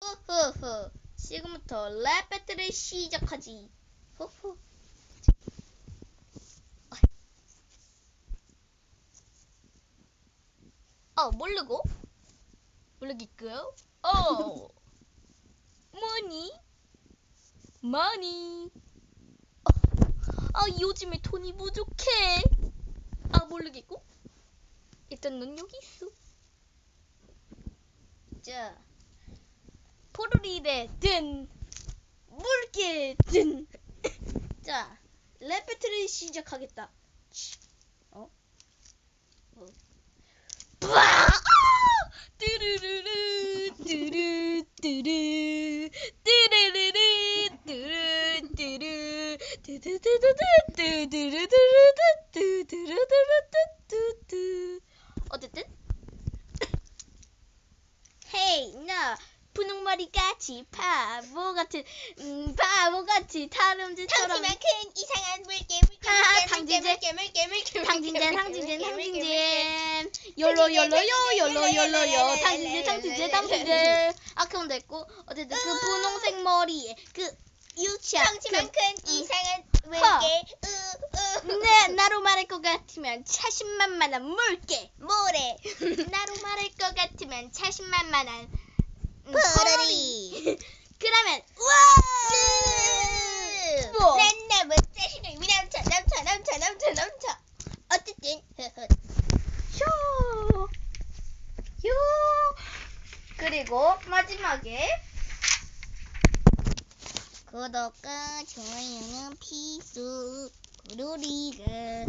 후후후. 지금부터 랩 배틀을 시작하지. 후후. 어, 모르고? 모르겠고요. 어. 뭐니? 많이. 어, 아, 요즘에 돈이 부족해. 아, 모르겠고. 일단 넌 여기 있어. 자, 포르리의 든, 물개 든. 자, 랩 배틀을 시작하겠다. 어? 어. 뚜루루루, 뚜루, 뚜루, 뚜루루루, 뚜루, 뚜루, 뚜두두두두, 뚜두루두루두, 뚜두루두루뚜뚜뚜. 어쨌든 헤이 나 분홍머리 같이 바보 같은 음, 바보 같이 다름쥐처럼. 당신만 큰 이상한 물개 물개 하하, 물개 당진제. 물개 물개 물개 탕진잼 탕진잼 탕진잼 욜로 욜로요 욜로 욜로요. 탕진잼 탕진잼 탕진잼 아 그럼 됐고. 어쨌든 그 분홍색 머리에 그 유치한 당신만 큰 이상한 하. 물개. 네 나로 말할 것 같으면 자신만만한 물개. 모래? 나로 말할 것 같으면 자신만만한 음, 포로리. 그러면 우와 뭐? 난 너무 자신감이 넘쳐 넘쳐 넘쳐 넘쳐 넘쳐 어쨌든 흐흐. 쇼! 요! 그리고 마지막에 구독과 좋아요는 필수 구루리를